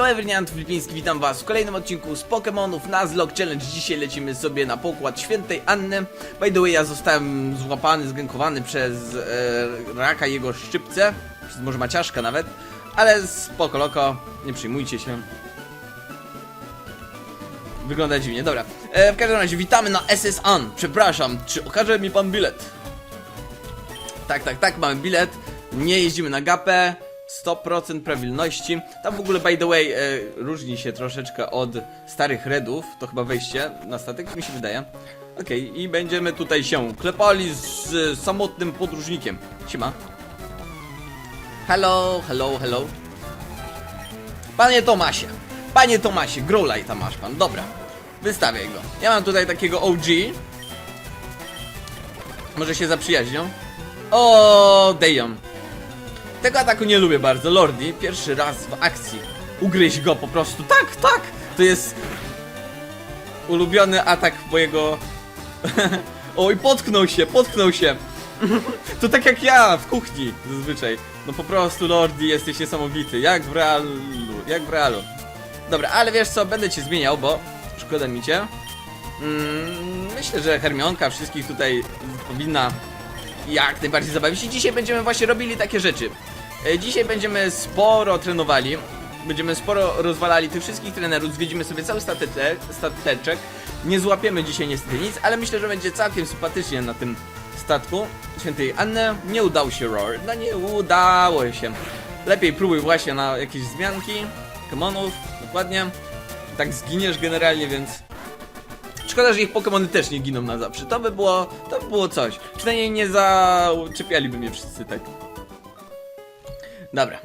Hello everyone, Filipiński, witam was w kolejnym odcinku z Pokémonów Nuzlocke Challenge. Dzisiaj lecimy sobie na pokład Świętej Anny. By the way, ja zostałem złapany, zgękowany przez e, raka jego szczypce, przez może maciaszka nawet, ale spoko loko, nie przejmujcie się. Wygląda dziwnie, dobra. E, w każdym razie, witamy na SS An. Przepraszam, czy okaże mi pan bilet? Tak, tak, tak, mamy bilet. Nie jeździmy na gapę. 100% prawilności. Tam w ogóle, by the way, e, różni się troszeczkę od starych redów. To chyba wejście na statek, mi się wydaje. Okej, i będziemy tutaj się klepali z, z samotnym podróżnikiem. Siema. Hello, hello, hello. Panie Tomasie, panie Tomasie, Growlighta masz pan, dobra. Wystawiaj go. Ja mam tutaj takiego OG. Może się zaprzyjaźnią? O, Dejon. Tego ataku nie lubię bardzo, Lordi. Pierwszy raz w akcji. Ugryź go po prostu. Tak, tak! To jest ulubiony atak mojego... Oj, potknął się, potknął się. To tak jak ja w kuchni zazwyczaj. No po prostu, Lordi, jesteś niesamowity. Jak w realu, jak w realu. Dobra, ale wiesz co, będę cię zmieniał, bo szkoda mi cię. Mm, myślę, że Hermionka wszystkich tutaj powinna jak najbardziej zabawić i dzisiaj będziemy właśnie robili takie rzeczy. E, Dzisiaj będziemy sporo trenowali, będziemy sporo rozwalali tych wszystkich trenerów, zwiedzimy sobie cały stateczek, stateczek. Nie złapiemy dzisiaj niestety nic, ale myślę, że będzie całkiem sympatycznie na tym statku świętej Anny. Nie udało się Roar, no nie udało się. Lepiej próbuj właśnie na jakieś zmianki, Pokemonów, dokładnie. Tak zginiesz generalnie, więc Szkoda, że ich Pokémony też nie giną na zawsze. To by było, to by było coś. Przynajmniej nie zaczepialiby mnie wszyscy tak. Dobra.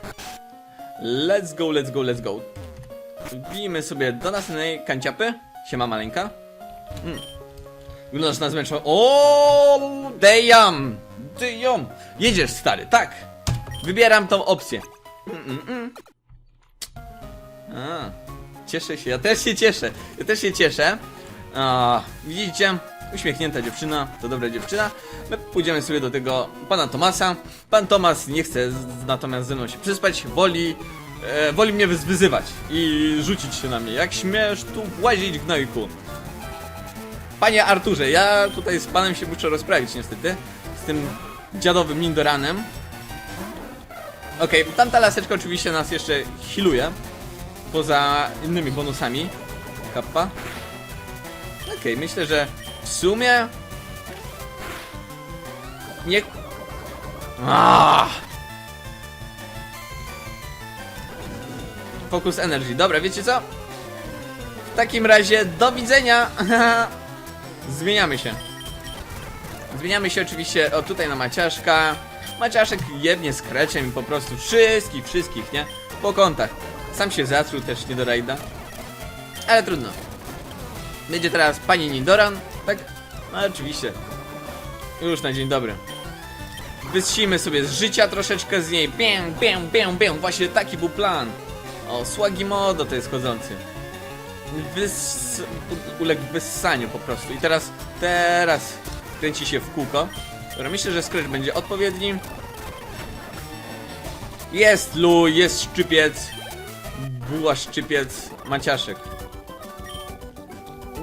Let's go, let's go, let's go. Wbijmy sobie do następnej kanciapy. Siema maleńka. Mm. Wyglądasz na zmęczoną. O, damn! Damn! Jedziesz stary, tak. Wybieram tą opcję. Mm, mm, mm. A, cieszę się, ja też się cieszę. Ja też się cieszę. A, widzicie? Uśmiechnięta dziewczyna, to dobra dziewczyna. My pójdziemy sobie do tego pana Tomasa. Pan Tomas nie chce z, natomiast ze mną się przyspać, woli, e, woli mnie wyz- wyzywać i rzucić się na mnie. Jak śmiesz tu łazić w gnojku? Panie Arturze, ja tutaj z panem się muszę rozprawić niestety. Z tym dziadowym Nindoranem. Okej, tamta laseczka oczywiście nas jeszcze healuje. Poza innymi bonusami. Kappa. Okej, myślę, że w sumie... Nie... Ah! Focus Energy. Dobra, wiecie co? W takim razie do widzenia! Zmieniamy się. Zmieniamy się oczywiście, o tutaj na Maciaszka. Maciaszek jebnie z kreciem i po prostu wszystkich, wszystkich, nie? Po kątach. Sam się zatruł też nie do rajda. Ale trudno. Będzie teraz pani Nindoran, tak? No oczywiście. Już na dzień dobry. Wysimy sobie z życia troszeczkę z niej. Pię, pię, pię, pię. Właśnie taki był plan. O, Słagi Modo to jest chodzący. Wys... uległ wyssaniu po prostu. I teraz, teraz kręci się w kółko. Dobra, myślę, że scratch będzie odpowiedni. Jest Lu, jest szczypiec. Buła szczypiec, maciaszek.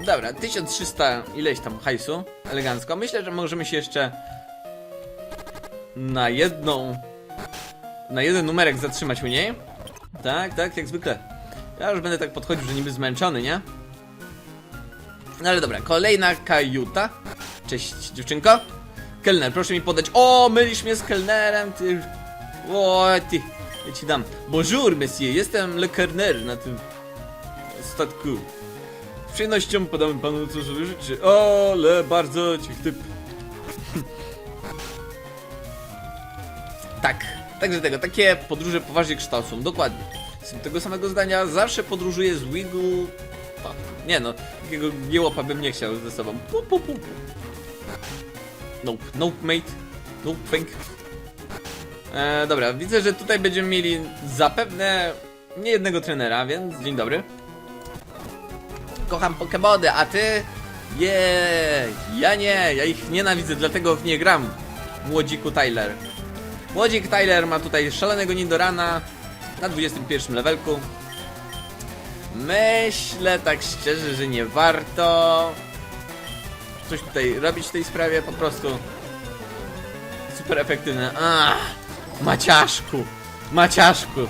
Dobra, 1300 ileś tam hajsu, elegancko. Myślę, że możemy się jeszcze na jedną, na jeden numerek zatrzymać u niej. Tak, tak, jak zwykle. Ja już będę tak podchodził, że niby zmęczony, nie? No ale dobra, kolejna kajuta. Cześć, dziewczynko. Kelner, proszę mi podać. O, mylisz mnie z kelnerem, ty. O, ty. Ja ci dam. Bonjour, monsieur, jestem le kelner na tym statku. Z przyjemnością podamy panu co sobie życzy. O, ale bardzo cich typ. tak, także tego, takie podróże poważnie kształcą, dokładnie. Jestem tego samego zdania, zawsze podróżuję z Wiggle... Nie no, takiego giełopa bym nie chciał ze sobą. Pu, pu, pu, pu. Nope, nope mate. Nope, thank. E, dobra, widzę, że tutaj będziemy mieli zapewne nie jednego trenera, więc dzień dobry kocham Pokemony, a ty? Jej, ja nie, ja ich nienawidzę, dlatego w nie gram. Młodziku Tyler. Młodzik Tyler ma tutaj szalonego Nindorana na 21 levelku. Myślę tak szczerze, że nie warto coś tutaj robić w tej sprawie, po prostu super efektywne. Ach, Maciaszku, Maciaszku.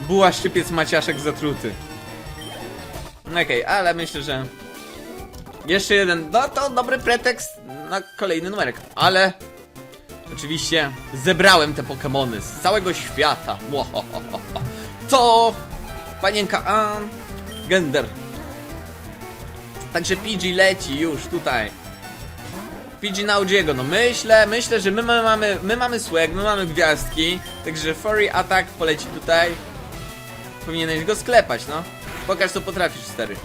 Buła szczypiec Maciaszek zatruty. Okej, ale myślę, że jeszcze jeden, no to dobry pretekst na kolejny numerek, ale oczywiście zebrałem te Pokemony z całego świata. Co? Panienka Ann, Gender. Także PG leci już tutaj. PG na Audiego, no myślę, myślę, że my ma- mamy, my mamy swag, my mamy gwiazdki, także Furry Attack poleci tutaj. Powinieneś go sklepać, no. Pokaż co potrafisz, stary.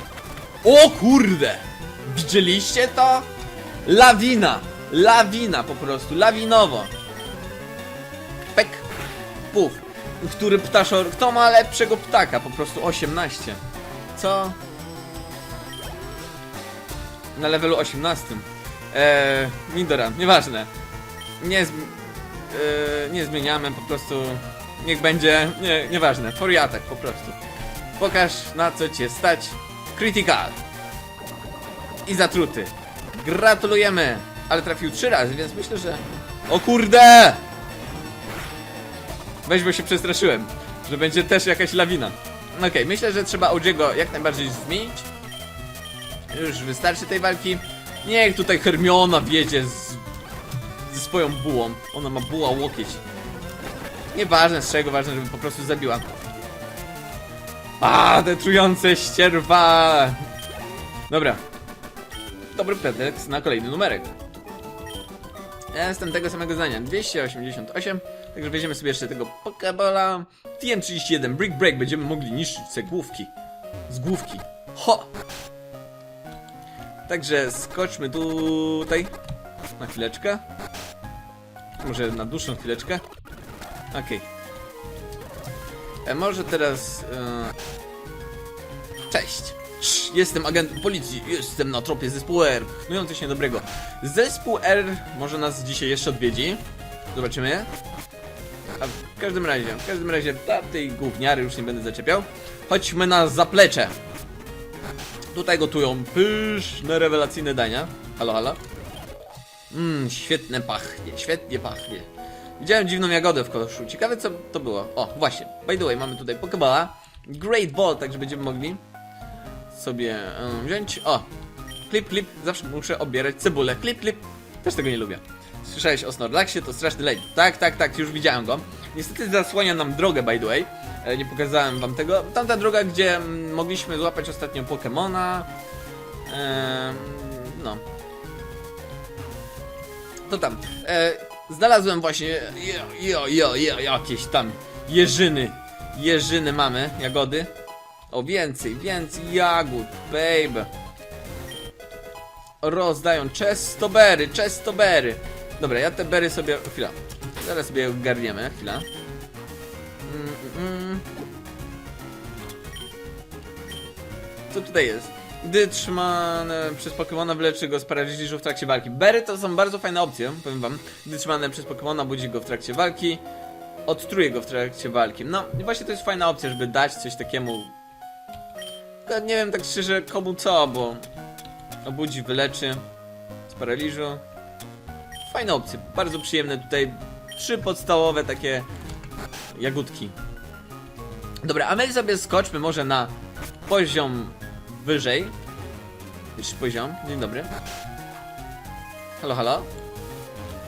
O kurde! Widzieliście to? Lawina! Lawina po prostu, lawinowo. Pek, puf. Który ptaszor... Kto ma lepszego ptaka? Po prostu 18. Co? Na levelu 18. Eee, Midora, nieważne. Nie, zm- eee, nie zmieniamy, po prostu niech będzie, nie, nieważne, foriatek po prostu. Pokaż na co cię stać. Critical. I zatruty. Gratulujemy. Ale trafił trzy razy, więc myślę, że... O kurde! Weź, bo się przestraszyłem, że będzie też jakaś lawina. Okej, myślę, że trzeba Audiego jak najbardziej zmienić. Już wystarczy tej walki. Niech tutaj Hermiona wiedzie z, ze swoją bułą. Ona ma buła łokieć. Nieważne z czego, ważne, żeby po prostu zabiła. A, te trujące ścierwa! Dobra. Dobry pretekst na kolejny numerek. Ja jestem tego samego zdania. 288. Także weźmiemy sobie jeszcze tego Pokebola. TM31 Brick Break. Będziemy mogli niszczyć te główki. Z główki. Ho! Także skoczmy tutaj. Na chwileczkę. Może na dłuższą chwileczkę. Okej. E, może teraz... E... Cześć! Jestem agentem policji, jestem na tropie zespołu R, chnujący się dobrego. Zespół R może nas dzisiaj jeszcze odwiedzi. Zobaczymy. A w każdym razie, w każdym razie ta, tej gówniary już nie będę zaczepiał. Chodźmy na zaplecze. Tutaj gotują pyszne, rewelacyjne dania. Halo, halo. Mmm, świetne pachnie, świetnie pachnie. Widziałem dziwną jagodę w koszu. Ciekawe co to było. O, właśnie. By the way, mamy tutaj Pokeballa. Great Ball, także będziemy mogli sobie um, wziąć. O! Klip, klip. Zawsze muszę obierać cebulę. Klip, klip. Też tego nie lubię. Słyszałeś o Snorlaxie? To straszny leń. Tak, tak, tak, już widziałem go. Niestety zasłania nam drogę, by the way. E, Nie pokazałem wam tego. Tamta droga, gdzie mogliśmy złapać ostatnio Pokemona. Em, no. To tam. E, znalazłem właśnie. Jo, jo, jo, jakieś tam jeżyny. Jeżyny mamy, jagody. O, więcej, więcej jagód, baby. Rozdają czestobery, czestobery. Dobra, ja te bery sobie... Chwila. Zaraz sobie ogarniemy, chwila. Mm, mm, mm. Co tutaj jest? Gdy trzymane przez Pokemona wyleczy go z paraliżu w trakcie walki. Bery to są bardzo fajne opcje, powiem wam. Gdy trzymane przez Pokemona budzi go w trakcie walki. Odtruje go w trakcie walki. No i właśnie to jest fajna opcja, żeby dać coś takiemu nie wiem tak szczerze komu co, bo obudzi, wyleczy z paraliżu. Fajne opcje, bardzo przyjemne tutaj. Trzy podstawowe takie jagódki. Dobra, a my sobie skoczmy może na poziom wyżej. Wyższy poziom, dzień dobry. Halo, halo?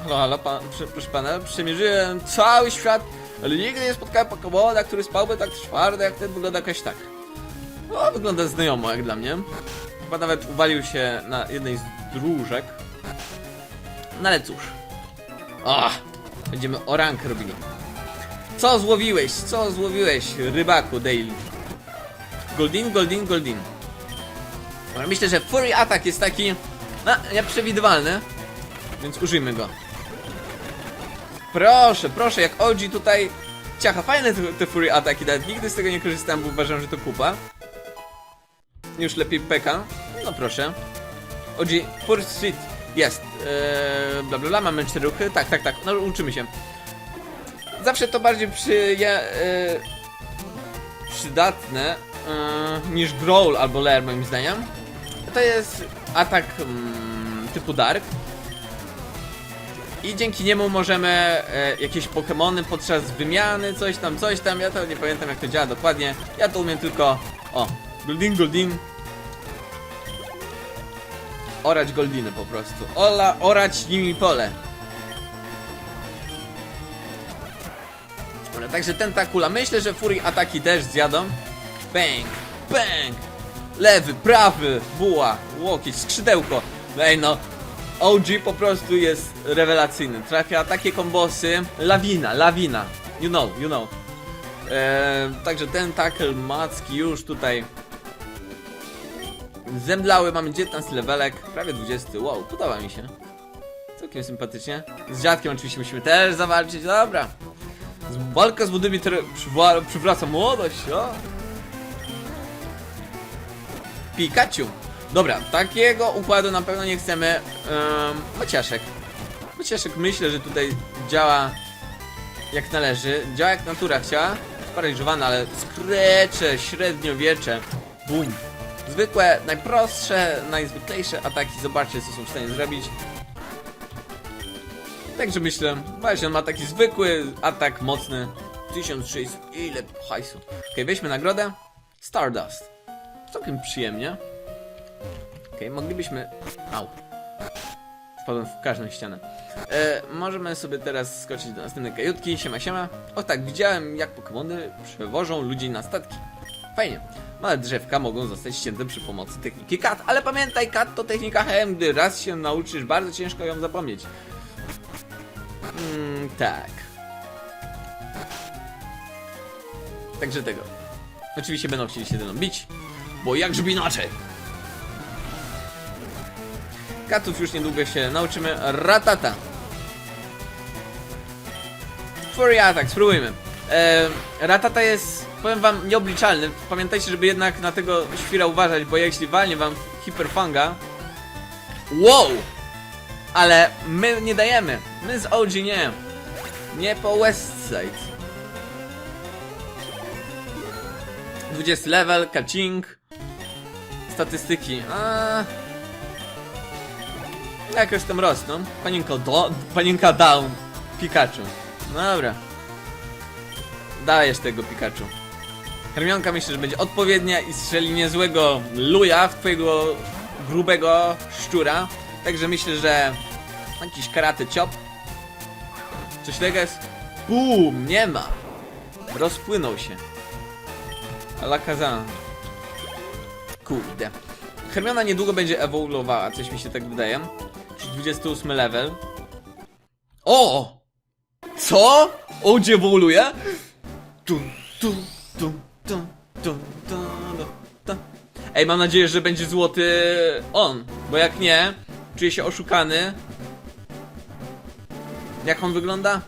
Halo, halo, pan, przy, proszę pana, przemierzyłem cały świat, ale nigdy nie spotkałem Pokemona, który spałby tak twardo, jak ten wygląda jakoś tak. No, wygląda znajomo jak dla mnie. Chyba nawet uwalił się na jednej z dróżek. No ale cóż. O, będziemy o rank robili. Co złowiłeś? Co złowiłeś, rybaku Daily? Goldin, Goldin, Goldin. Myślę, że Fury Attack jest taki no, nieprzewidywalny, więc użyjmy go. Proszę, proszę, jak OG tutaj ciacha, fajne te, te Fury Attacki, nawet nigdy z tego nie korzystałem, bo uważam, że to kupa. Już lepiej peka. No proszę. OG, Pursuit jest. Eee, bla bla bla, mamy cztery ruchy. Tak, tak, tak. No uczymy się. Zawsze to bardziej przy, ja, e, przydatne yy, niż Growl albo Lair moim zdaniem. To jest atak mm, typu Dark. I dzięki niemu możemy e, jakieś Pokémony podczas wymiany, coś tam, coś tam. Ja to nie pamiętam jak to działa dokładnie. Ja to umiem tylko. O, Goldin, Goldin. Orać Goldiny po prostu. Ola, orać nimi pole. Dobra, także tentakula. Myślę, że Fury ataki też zjadą. Bang, bang. Lewy, prawy, buła, łokieć, skrzydełko. Ej no, OG po prostu jest rewelacyjny. Trafia takie kombosy. Lawina, lawina. You know, you know. Eee, także ten tackle macki już tutaj zemdlały. Mamy 19 levelek, prawie 20. Wow, podoba mi się. Całkiem sympatycznie. Z dziadkiem oczywiście musimy też zawalczyć. Dobra. Walka z młodymi przywraca młodość. O. Pikachu. Dobra, takiego układu na pewno nie chcemy. Um. Maciaszek myślę, że tutaj działa jak należy. Działa jak natura chciała. Sparaliżowana, ale skrecze, średniowiecze. Bum. Zwykłe, najprostsze, najzwyklejsze ataki. Zobaczcie, co są w stanie zrobić. Także myślę, właśnie on ma taki zwykły atak mocny. 1600, ile hajsu. Okej, weźmy nagrodę. Stardust. Całkiem przyjemnie. Okej, moglibyśmy... Au. Wpadłem w każdą ścianę. E, możemy sobie teraz skoczyć do następnej kajutki. Siema, siema. O tak, widziałem jak Pokémony przewożą ludzi na statki. Fajnie. Małe drzewka mogą zostać ścięte przy pomocy techniki kat, ale pamiętaj, kat to technika HM, gdy raz się nauczysz, bardzo ciężko ją zapomnieć. Mm, tak. Także tego. Oczywiście będą chcieli się ze mną bić, bo jakżeby inaczej. Katów już niedługo się nauczymy. Ratata. Fury Attack, spróbujmy. E, ratata jest, powiem wam, nieobliczalny. Pamiętajcie, żeby jednak na tego świra uważać, bo jeśli walnie wam hiperfanga... Wow! Ale my nie dajemy. My z OG nie. Nie po Westside. 20 level, catching. Statystyki. A... Jakoś tam rosną. Panienko do... Panienka down. Pikachu. No dobra. Dajesz tego Pikachu. Hermionka myślę, że będzie odpowiednia i strzeli niezłego luja w twojego grubego szczura. Także myślę, że jakiś karate ciop. Coś takiego jest. Bum! Nie ma! Rozpłynął się. Alakazan. Kurde. Hermiona niedługo będzie ewoluowała, coś mi się tak wydaje. Czyli 28 level. O! Co? OG ewoluuje? Ej, mam nadzieję, że będzie złoty on, bo jak nie, czuję się oszukany. Jak on wygląda?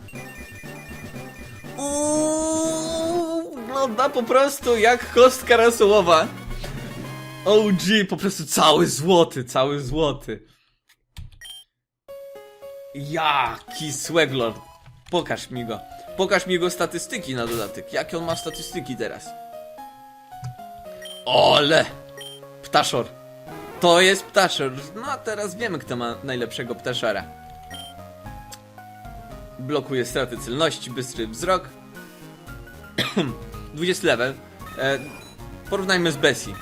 Uuu, wygląda po prostu jak kostka rasołowa. OG, po prostu cały złoty, cały złoty. Jaki Sweglord. Pokaż mi go. Pokaż mi jego statystyki na dodatek. Jakie on ma statystyki teraz? Ole! Ptaszor. To jest ptaszor. No a teraz wiemy, kto ma najlepszego ptaszora. Blokuje straty celności, bystry wzrok. 20 level. E, porównajmy z Bessie.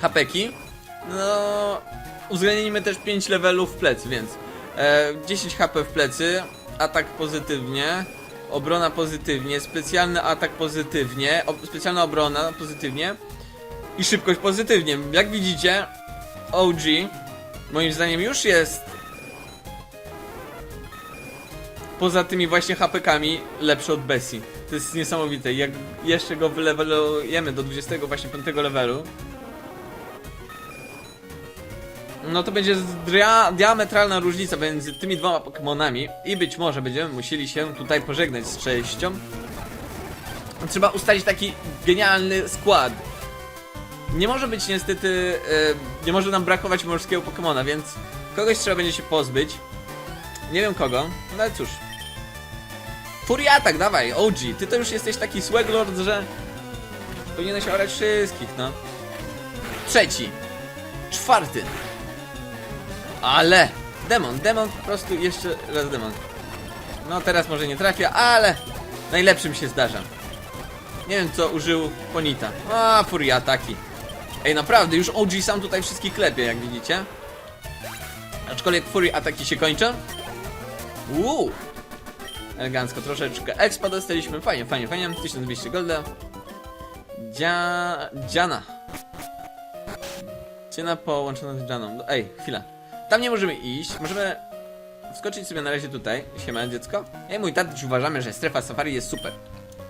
Hapeki. No, uwzględnimy też 5 levelów w plecy, więc e, 10 HP w plecy, atak pozytywnie, obrona pozytywnie, specjalny atak pozytywnie, ob, specjalna obrona pozytywnie i szybkość pozytywnie. Jak widzicie, OG moim zdaniem już jest poza tymi właśnie HP-kami lepszy od Bessie. To jest niesamowite. Jak jeszcze go wylewelujemy do 25 właśnie levelu, no to będzie dia diametralna różnica między tymi dwoma Pokémonami i być może będziemy musieli się tutaj pożegnać z częścią. Trzeba ustalić taki genialny skład. Nie może być niestety, e, nie może nam brakować morskiego Pokémona, więc kogoś trzeba będzie się pozbyć. Nie wiem kogo, no ale cóż. Furiatak, dawaj, OG, ty to już jesteś taki Sweglord, że Powinieneś orać wszystkich, no. Trzeci. Czwarty. Ale. Demon, demon, po prostu jeszcze raz demon. No teraz może nie trafię, ale najlepszym się zdarza. Nie wiem co użył Ponita. A, furia ataki. Ej, naprawdę, już OG sam tutaj wszystkich klepie, jak widzicie. Aczkolwiek fury ataki się kończą. Uuu. Elegancko, troszeczkę expa dostaliśmy. Fajnie, fajnie, fajnie. 1200 golda. Dzia... Dziana. Dziana połączona z Janą. Ej, chwila. Tam nie możemy iść. Możemy wskoczyć sobie na razie tutaj. Siema, dziecko. Ja i mój tatuś uważamy, że strefa safari jest super.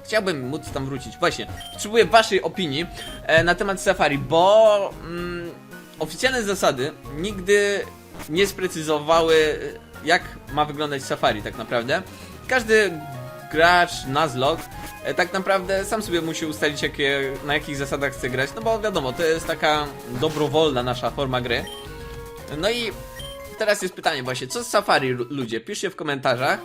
Chciałbym móc tam wrócić. Właśnie, potrzebuję waszej opinii e, na temat safari, bo mm, oficjalne zasady nigdy nie sprecyzowały, jak ma wyglądać safari tak naprawdę. Każdy gracz, Nuzlocke, e, tak naprawdę sam sobie musi ustalić, jakie, na jakich zasadach chce grać, no bo wiadomo, to jest taka dobrowolna nasza forma gry. No i teraz jest pytanie właśnie, co z safari lu- ludzie? Piszcie w komentarzach.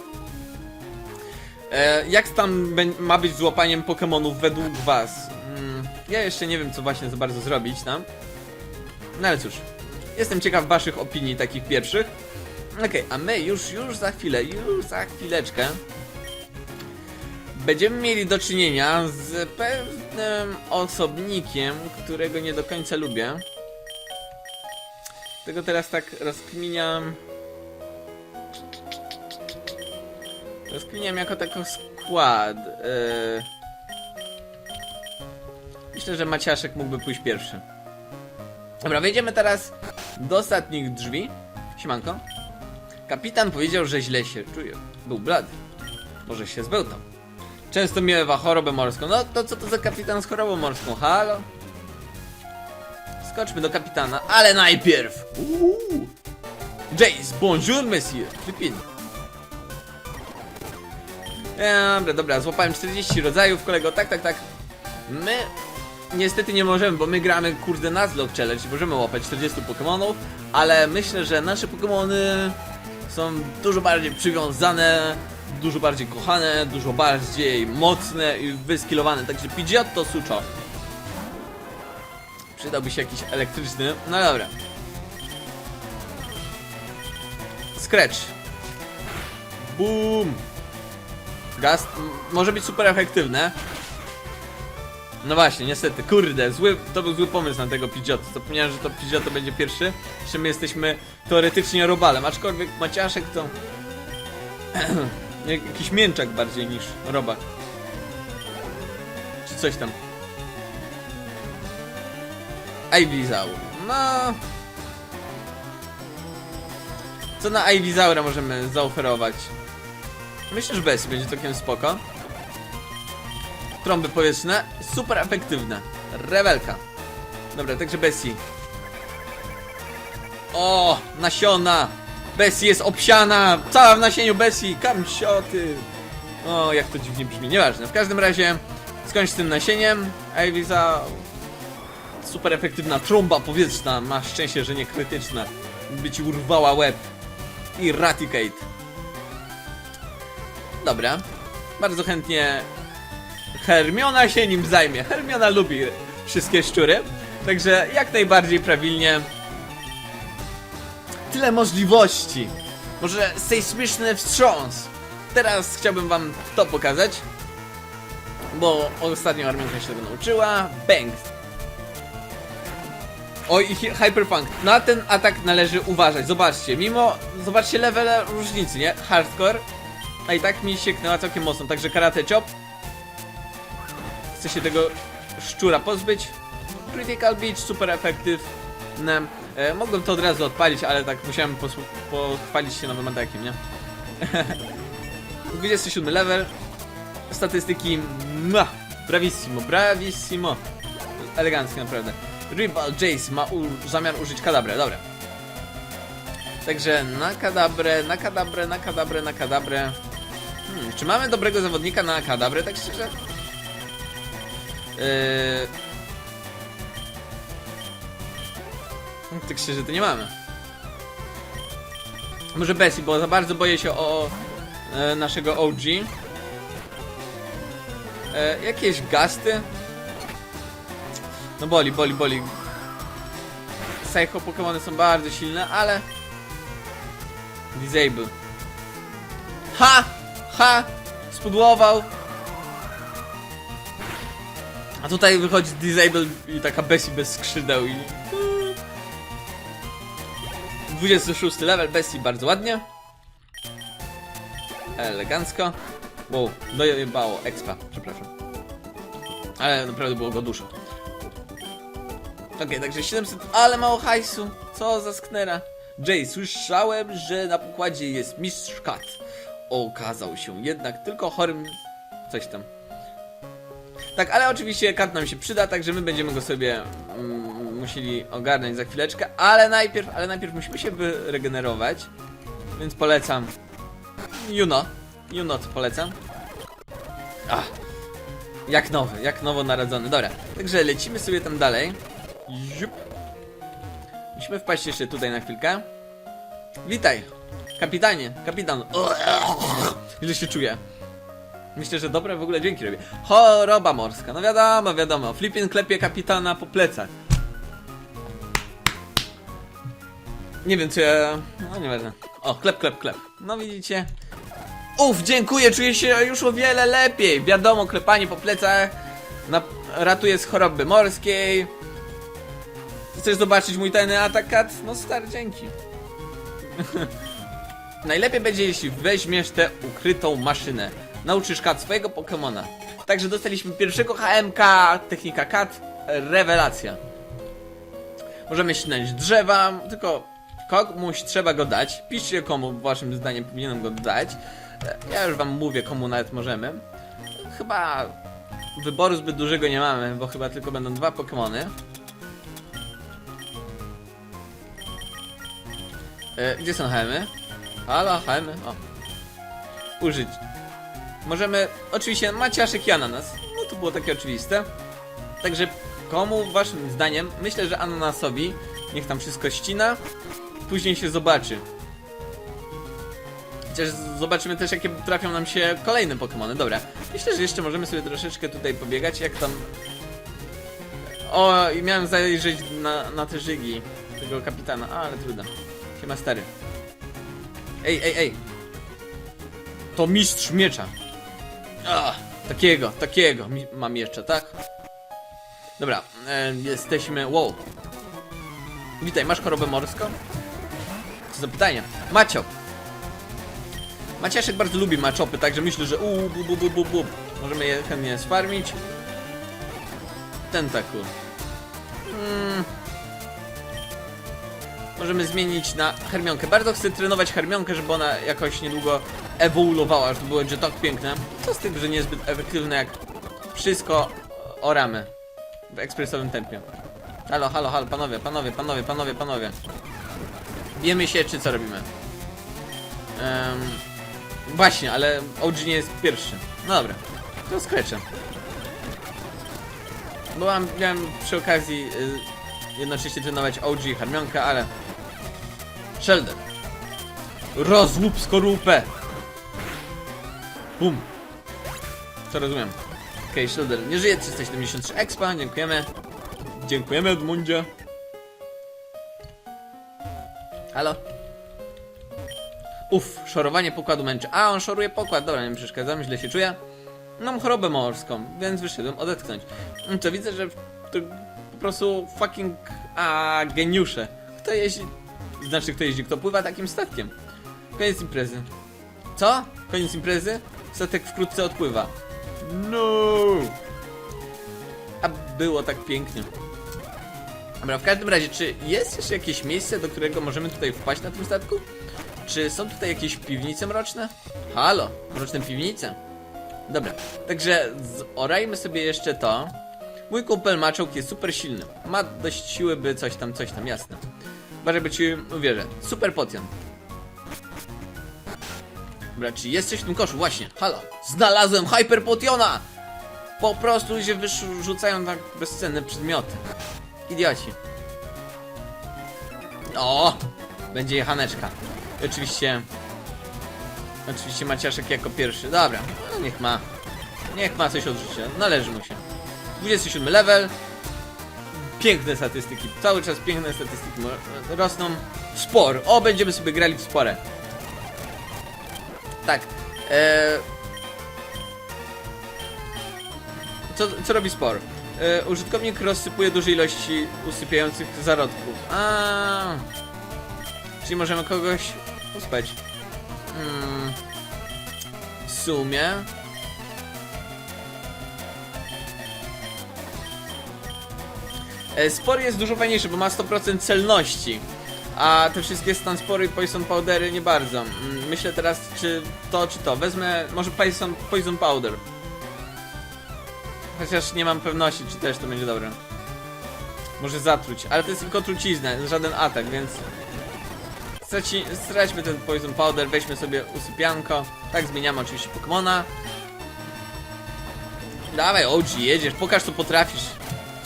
E, jak tam ma być z łapaniem Pokemonów według was? Mm, ja jeszcze nie wiem, co właśnie za bardzo zrobić tam. No ale cóż, jestem ciekaw waszych opinii takich pierwszych. Okej, a my już, już za chwilę, już za chwileczkę będziemy mieli do czynienia z pewnym osobnikiem, którego nie do końca lubię. Tego teraz tak rozkminiam. Rozkminiam jako taki skład. Yy... Myślę, że Maciaszek mógłby pójść pierwszy. Dobra, wejdziemy teraz do ostatnich drzwi. Siemanko. Kapitan powiedział, że źle się czuje. Był blady. Może się zbełtał. Często miewa chorobę morską. No to co to za kapitan z chorobą morską? Halo? Skoczmy do kapitana, ale najpierw! Uuu. Jace, bonjour monsieur! Wypięknie. Dobra, dobra, złapałem 40 rodzajów, kolego, tak, tak, tak. My niestety nie możemy, bo my gramy, kurde, Nuzlocke Challenge, możemy łapać 40 Pokémonów, ale myślę, że nasze Pokémony są dużo bardziej przywiązane, dużo bardziej kochane, dużo bardziej mocne i wyskillowane, także Pidgeotto Sucho. Przydałby się jakiś elektryczny, no dobra. Scratch. Boom. Gaz może być super efektywne. No właśnie, niestety, kurde, zły, to był zły pomysł na tego Pidgeotto. Zapomniałem, że to Pidgeotto będzie pierwszy, że my jesteśmy teoretycznie robalem, aczkolwiek Maciaszek to... Jak- Jakiś mięczak bardziej niż robak. Czy coś tam. Ivysaur. No... Co na Ivysaura możemy zaoferować? Myślę, że Bessie będzie całkiem spoko. Trąby powietrzne, super efektywne. Rewelka. Dobra, także Bessie. O, nasiona! Bessie jest obsiana! Cała w nasieniu Bessie! Kamsioty! O, jak to dziwnie brzmi, nieważne. W każdym razie, skończ z tym nasieniem. Ivysaur super efektywna trąba powietrzna. Masz szczęście, że nie krytyczna. By ci urwała łeb. Eradicate. Dobra. Bardzo chętnie Hermiona się nim zajmie. Hermiona lubi wszystkie szczury. Także jak najbardziej prawilnie. Tyle możliwości. Może sejsmiczny wstrząs. Teraz chciałbym wam to pokazać. Bo ostatnio Armianka się tego nauczyła. Bang. Oj, i Hyperpunk. Na ten atak należy uważać. Zobaczcie, mimo. Zobaczcie level różnicy, nie? Hardcore. A i tak mi sieknęła całkiem mocno. Także karate chop. Chcę się tego szczura pozbyć. Critical Beach, super efektywne. E, mogłem to od razu odpalić, ale tak musiałem pochwalić się nowym atakiem, nie? 27 level. Statystyki. Mua, bravissimo, bravissimo. Eleganckie naprawdę. Rival Jace ma zamiar użyć kadabrę, dobra. Także na kadabrę, na kadabrę, na kadabrę, na kadabrę. Hmm, czy mamy dobrego zawodnika na kadabrę, tak szczerze? Yy... Tak szczerze to nie mamy. Może Bessie, bo za bardzo boję się o e, naszego OG. E, jakieś gasty? No boli, boli, boli. Psycho Pokémony są bardzo silne, ale... Disable. Ha! Ha! Spudłował. A tutaj wychodzi Disable i taka Bessie bez skrzydeł i... 26 level Bessie, bardzo ładnie. Elegancko. Wow, dojebało, expa, przepraszam. Ale naprawdę było go dużo. Okej, także 700, ale mało hajsu. Co za sknera. Jay, słyszałem, że na pokładzie jest mistrz kat. Okazał się jednak tylko chorym... coś tam. Tak, ale oczywiście kat nam się przyda, także my będziemy go sobie mm, musieli ogarnąć za chwileczkę, ale najpierw, ale najpierw musimy się wyregenerować, więc polecam. You know co polecam. Ach, jak nowy, jak nowo narodzony. Dobra, także lecimy sobie tam dalej. Jup. Musimy wpaść jeszcze tutaj na chwilkę. Witaj, kapitanie, kapitan. Źle się czuję. Myślę, że dobre w ogóle dźwięki robię. Choroba morska, no wiadomo, wiadomo. Flippin klepie kapitana po plecach. Nie wiem, czy ja... No nieważne. O, klep, klep, klep. No widzicie? Uf, dziękuję, czuję się już o wiele lepiej. Wiadomo, klepanie po plecach na... ratuje z choroby morskiej. Chcesz zobaczyć mój tajny atak, kat? No stary, dzięki. Najlepiej będzie, jeśli weźmiesz tę ukrytą maszynę. Nauczysz kat swojego Pokemona. Także dostaliśmy pierwszego HMK, technika kat, rewelacja. Możemy ścinać drzewa, tylko komuś trzeba go dać. Piszcie komu waszym zdaniem powinienem go dać. Ja już wam mówię komu nawet możemy. Chyba wyboru zbyt dużego nie mamy, bo chyba tylko będą dwa Pokemony. E, gdzie są hemy? Halo, hemy? O. Użyć. Możemy... Oczywiście Maciaszek i Ananas. No to było takie oczywiste. Także komu waszym zdaniem? Myślę, że Ananasowi niech tam wszystko ścina. Później się zobaczy. Chociaż zobaczymy też jakie trafią nam się kolejne Pokémony. Dobra. Myślę, że jeszcze możemy sobie troszeczkę tutaj pobiegać. Jak tam... O, i miałem zajrzeć na, na te żygi tego kapitana. Ale trudno. Siema stary. Ej, ej, ej. To mistrz miecza. Ach, takiego, takiego mam jeszcze, tak? Dobra, e, jesteśmy. Wow. Witaj, masz chorobę morską? Co za pytanie? Macio. Maciaszek bardzo lubi maczopy, także myślę, że uuu, bu, bu, bu, bu, bu. Możemy je chętnie sfarmić. Tentakul. Mm. Możemy zmienić na Hermionkę. Bardzo chcę trenować Hermionkę, żeby ona jakoś niedługo ewoluowała, żeby było tak piękne. Co z tym, że niezbyt efektywne, jak wszystko oramy w ekspresowym tempie. Halo, halo, halo, panowie, panowie, panowie, panowie, panowie. Bijemy się, czy co robimy? Um, właśnie, ale OG nie jest pierwszy. No dobra, to skreczę. Bo mam, miałem przy okazji y, jednocześnie trenować OG i Harmionkę, ale... Sheldon. Rozłup skorupę! Bum. Co rozumiem. Okej, okay, Sheldon, nie żyje 373 expa, dziękujemy. Dziękujemy Edmundzie. Halo? Uff, szorowanie pokładu męczy. A, on szoruje pokład, dobra, nie przeszkadzam, źle się czuję. Mam chorobę morską, więc wyszedłem odetchnąć. To widzę, że to po prostu fucking a geniusze. Kto jeździ, znaczy kto jeździ, kto pływa takim statkiem. Koniec imprezy. Co? Koniec imprezy? Statek wkrótce odpływa. No. A było tak pięknie. Dobra, w każdym razie, czy jest jeszcze jakieś miejsce, do którego możemy tutaj wpaść na tym statku? Czy są tutaj jakieś piwnice mroczne? Halo, mroczne piwnice. Dobra, także zorajmy sobie jeszcze to. Mój kumpel Maczok jest super silny. Ma dość siły, by coś tam, coś tam, jasne. Uważaj, by ci uwierzę. Super potion. Dobra, czy jesteś w tym koszu? Właśnie, halo. Znalazłem Hyper Potiona! Po prostu się wyrzucają tak bezcenne przedmioty. Idioci. O! Będzie jechaneczka. I oczywiście... Oczywiście Maciaszek jako pierwszy. Dobra, no niech ma. Niech ma coś od życia. Należy mu się. 27 level. Piękne statystyki. Cały czas piękne statystyki rosną. Spor. O, będziemy sobie grali w sporę. Tak. E... Co, co robi spor? E, użytkownik rozsypuje duże ilości usypiających zarodków. A, Czyli możemy kogoś uspać. Hmm. W sumie. E, Spor jest dużo fajniejszy, bo ma 100% celności. A te wszystkie stan spory i poison powdery nie bardzo. Mm, Myślę teraz, czy to, czy to. Wezmę może poison, poison powder. Chociaż nie mam pewności, czy też to będzie dobre. Może zatruć, ale to jest tylko trucizna, żaden atak, więc... Straci, straćmy ten poison powder, weźmy sobie usypianko. Tak, zmieniamy oczywiście Pokemona. Dawaj, OG, jedziesz, pokaż co potrafisz.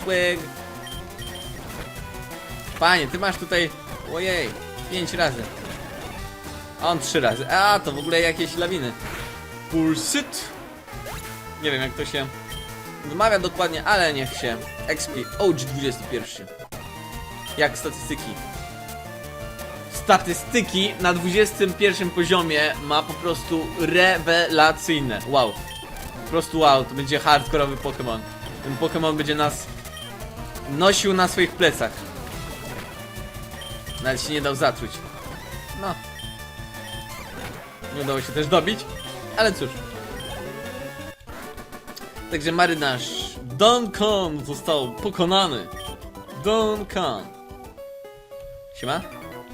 Twig. Panie, ty masz tutaj... Ojej, pięć razy. A on trzy razy. A, to w ogóle jakieś lawiny. Pursuit. Nie wiem jak to się wymawia dokładnie, ale niech się. XP OG 21. Jak statystyki. Statystyki na 21 poziomie ma po prostu rewelacyjne. Wow. Po prostu wow, to będzie hardkorowy Pokémon. Ten Pokémon będzie nas nosił na swoich plecach. Nawet się nie dał zatruć. No. Nie udało się też dobić, ale cóż. Także marynarz Duncan został pokonany. Duncan. Siema?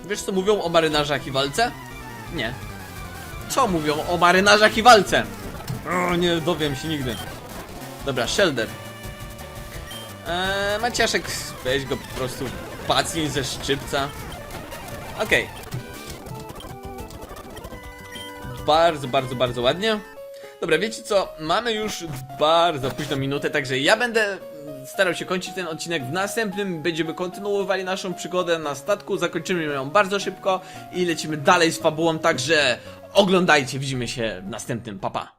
Wiesz co mówią o marynarzach i walce? Nie. Co mówią o marynarzach i walce? O, nie dowiem się nigdy. Dobra, Shelder. Eee, Maciaszek, weź go po prostu pacnij ze szczypca. Okej. Bardzo, bardzo, bardzo ładnie. Dobra, wiecie co? Mamy już bardzo późną minutę, także ja będę starał się kończyć ten odcinek w następnym. Będziemy kontynuowali naszą przygodę na statku. Zakończymy ją bardzo szybko i lecimy dalej z fabułą, także oglądajcie, widzimy się w następnym. Papa. Pa.